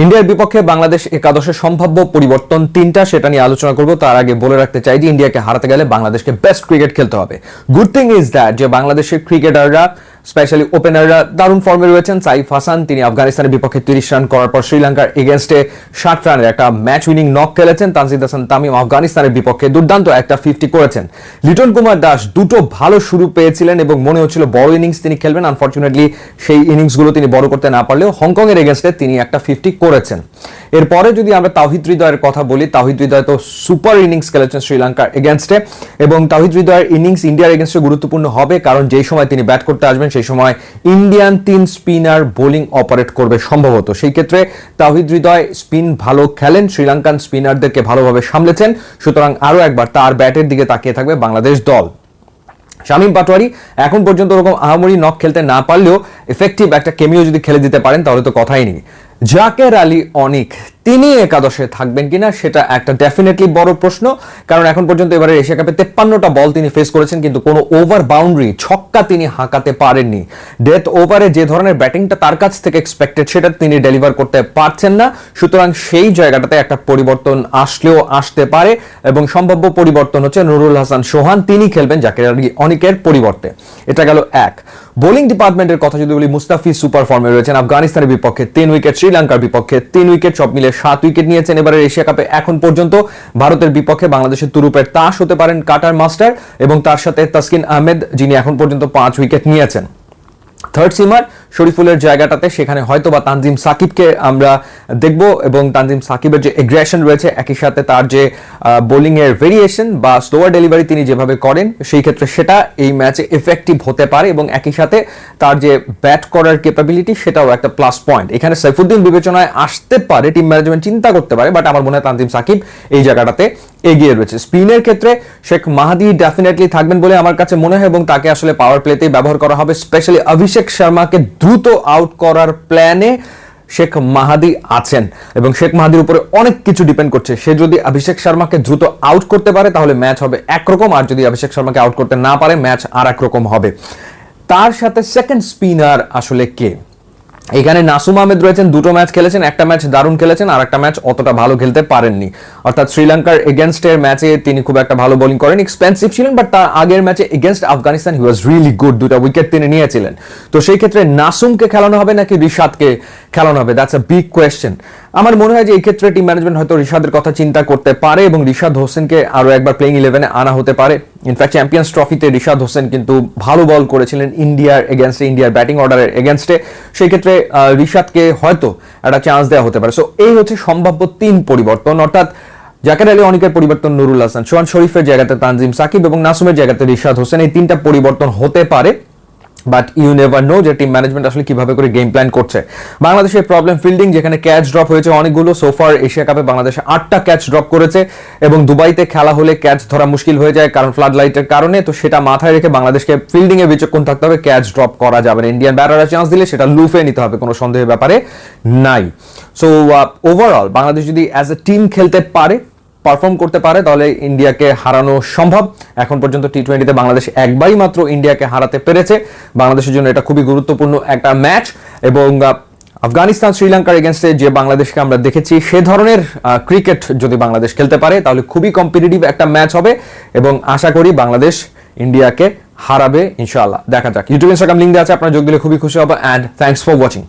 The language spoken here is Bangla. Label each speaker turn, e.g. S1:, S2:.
S1: ইন্ডিয়ার বিপক্ষে বাংলাদেশ একাদশের সম্ভাব্য পরিবর্তন তিনটা সেটা নিয়ে আলোচনা করব। তার আগে বলে রাখতে চাই যে, ইন্ডিয়াকে হারাতে গেলে বাংলাদেশকে বেস্ট ক্রিকেট খেলতে হবে। গুড থিং ইজ দ্যাট যে, বাংলাদেশের ক্রিকেটাররা স্পেশালি ওপেনাররা দারুণ ফর্মে রয়েছেন। সাইফ হাসান, তিনি আফগানিস্তানের বিপক্ষে তিরিশ রান করার পর শ্রীলঙ্কার এগেনস্টে ষাট রানের একটা ম্যাচ উইনিং নক খেলেছেন। তানজিদ হাসান তামিম আফগানিস্তানের বিপক্ষে দুর্দান্ত একটা ফিফটি করেছেন। লিটন কুমার দাস দুটো ভালো শুরু পেয়েছিলেন এবং মনে হচ্ছিল বড় ইনিংস তিনি খেলবেন। আনফর্চুনেটলি সেই ইনিংসগুলো তিনি বড় করতে না পারলেও হংকং এর এগেনস্টে তিনি একটা ফিফটি করেছেন। এরপরে যদি আমরা তাহিদ হৃদয়ের কথা বলি তাহিদ হৃদয় তো সুপার ইনিংস খেলেছেন শ্রীলঙ্কার এগেনস্টে এবং তাহিদ হৃদয়ের ইনিংস ইন্ডিয়ার এগেনস্টে গুরুত্বপূর্ণ হবে, কারণ যেই সময় তিনি ব্যাট করতে আসবেন, সেই সময় ইন্ডিয়ান তিন স্পিনার বোলিং অপারেট করবে সম্ভবত। সেই ক্ষেত্রে তাহিদ হৃদয় স্পিন ভালো খেলেন, শ্রীলঙ্কান স্পিনারদেরকে ভালোভাবে সামলেছেন। সুতরাং আরও একবার তার ব্যাটের দিকে তাকিয়ে থাকবে বাংলাদেশ দল। শামীম পাটোয়ারি, এখন পর্যন্ত ওরকম আহামরি নক খেলতে না পারলেও এফেক্টিভ একটা কেমিও যদি খেলে দিতে পারেন, তাহলে তো কথাই নেই। জাকের আলী অনিক তিনি একাদশে থাকবেন কিনা সেটা একটা ডেফিনেটলি বড় প্রশ্ন। কারণ এখন পর্যন্ত এবারে এশিয়া কাপে তেপ্পান্নটা বল তিনি ফেস করেছেন, কিন্তু কোনো ওভার বাউন্ডারি ছক্কা তিনি হাঁকাতে পারেননি। ডেথ ওভারে যে ধরনের ব্যাটিংটা তার কাছ থেকে এক্সপেক্টেড সেটা তিনি ডেলিভার করতে পারছেন না। সুতরাং সেই জায়গাটাতে একটা পরিবর্তন আসলেও আসতে পারে এবং সম্ভাব্য পরিবর্তন হচ্ছে নুরুল হাসান সোহান। তিনি খেলবেন জাকের আলী অনিকের পরিবর্তে। এটা গেল এক। বোলিং ডিপার্টমেন্টের কথা যদি বলি, মুস্তাফিজ সুপার ফর্মে রয়েছেন আফগানিস্তানের বিপক্ষে তিন উইকেট, শ্রীলঙ্কার বিপক্ষে তিন উইকেট, সব মিলে সাত উইকেট নিয়েছেন এবারের এশিয়া কাপে। এখন পর্যন্ত ভারতের বিপক্ষে বাংলাদেশের তুরুপের তাস হতে পারেন কাটার মাস্টার এবং তার সাথে তাসকিন আহমেদ, যিনি এখন পর্যন্ত পাঁচ উইকেট নিয়েছেন। থার্ড সিমার শরীফুলের জায়গাটাতে, সেখানে হয়তো বা তানজিম সাকিবকে আমরা দেখব এবং তানজিম সাকিবের যে এগ্রেশন রয়েছে, একই সাথে তার যে বোলিং এর ভেরিয়েশন বা স্লোয়ার ডেলিভারি তিনি যেভাবে করেন, সেই ক্ষেত্রে সেটা এই ম্যাচে এফেক্টিভ হতে পারে এবং একই সাথে তার যে ব্যাট করার ক্যাপাবিলিটি সেটাও একটা প্লাস পয়েন্ট এখানে সাইফুদ্দিন বিবেচনায় আসতে পারে টিম ম্যানেজমেন্ট চিন্তা করতে পারে বাট আমার মনে হয় তানজিম সাকিব এই জায়গাটাতে এগিয়ে রয়েছে। স্পিনের ক্ষেত্রে শেখ মাহাদি ডেফিনেটলি থাকবেন বলে আমার কাছে মনে হয় এবং তাকে আসলে পাওয়ার প্লেতেই ব্যবহার করা হবে স্পেশালি অভিষেক শর্মাকে দ্রুত আউট করার প্ল্যানে শেখ মাহাদি আছেন। এবং শেখ মাহাদির উপরে অনেক কিছু ডিপেন্ড করছে। সে যদি অভিষেক শর্মাকে দ্রুত আউট করতে পারে, তাহলে ম্যাচ হবে একরকম। আর যদি অভিষেক শর্মাকে আউট করতে না পারে ম্যাচ আর একরকম হবে। তার সাথে সেকেন্ড স্পিনার আসলে কে? এখানে নাসুম আহমেদ রয়েছেন, দুটো ম্যাচ খেলেছেন, একটা ম্যাচ দারুণ খেলেছেন আর একটা ম্যাচ অতটা ভালো খেলতে পারেননি। অর্থাৎ শ্রীলঙ্কার এগেনস্টের ম্যাচে তিনি খুব একটা ভালো বোলিং করেন এক্সপেন্সিভ ছিলেন বাট তার আগের ম্যাচে against Afghanistan he was really good দুটা উইকেট তিনি নিয়েছিলেন। তো সেই ক্ষেত্রে নাসুমকে খেলানো হবে নাকি রিশাদকে খেলানো হবে? দ্যাটস আ বিগ কোয়েশ্চেন আমার মনে হয় যে এই ক্ষেত্রে টিম ম্যানেজমেন্ট হয়তো রিশাদের কথা চিন্তা করতে পারে এবং রিশাদ হোসেনকে আরও একবার প্লেইং ইলেভেনে আনা হতে পারে। ইনফ্যাক্ট চ্যাম্পিয়ন্স ট্রফিতে রিশাদ হোসেন কিন্তু ভালো বল করেছিলেন ইন্ডিয়ার এগেনস্টে ইন্ডিয়ার ব্যাটিং অর্ডারের এগেনস্টে সেই ক্ষেত্রে রিশাদকে হয়তো একটা চান্স দেওয়া হতে পারে। সো এই হচ্ছে সম্ভাব্য তিন পরিবর্তন। অর্থাৎ জাকের আলী, অনিকের পরিবর্তন, নুরুল হাসান, সোহান শরীফের জায়গাতে তানজিম সাকিব এবং নাসুমের জায়গাতে রিশাদ হোসেন। এই তিনটা পরিবর্তন হতে পারে বাট ইউ নেভার নো যে টিম ম্যানেজমেন্ট আসলে কীভাবে করে গেম প্ল্যান করছে। বাংলাদেশের প্রবলেম ফিল্ডিং যেখানে ক্যাচ ড্রপ হয়েছে অনেকগুলো সোফার এশিয়া কাপে বাংলাদেশ আটটা ক্যাচ ড্রপ করেছে এবং দুবাইতে খেলা হলে ক্যাচ ধরা মুশকিল হয়ে যায় কারণ ফ্লাড লাইটের কারণে, তো সেটা মাথায় রেখে বাংলাদেশকে ফিল্ডিং এ বিচক্ষণ থাকতে হবে ক্যাচ ড্রপ করা যাবে না। ইন্ডিয়ান ব্যাটাররা চান্স দিলে সেটা লুফে নিতে হবে, কোনো সন্দেহের ব্যাপারে নাই। সো ওভারঅল বাংলাদেশ যদি অ্যাজ এ টিম খেলতে পারে পারফর্ম করতে পারে, তাহলে ইন্ডিয়াকে হারানো সম্ভব। এখন পর্যন্ত টি টোয়েন্টিতে বাংলাদেশ একবারই মাত্র ইন্ডিয়াকে হারাতে পেরেছে। বাংলাদেশের জন্য এটা খুবই গুরুত্বপূর্ণ একটা ম্যাচ এবং আফগানিস্তান শ্রীলঙ্কার এগেনস্টে যে বাংলাদেশকে আমরা দেখেছি, সে ধরনের ক্রিকেট যদি বাংলাদেশ খেলতে পারে, তাহলে খুবই কম্পিটিটিভ একটা ম্যাচ হবে এবং আশা করি বাংলাদেশ ইন্ডিয়াকে হারাবে ইনশাআল্লাহ। দেখা যাক। ইউটিউব ইনস্টাগ্রাম লিঙ্ক দেওয়া আছে, আপনারা যোগ দিলে খুবই খুশি হব। And thanks for watching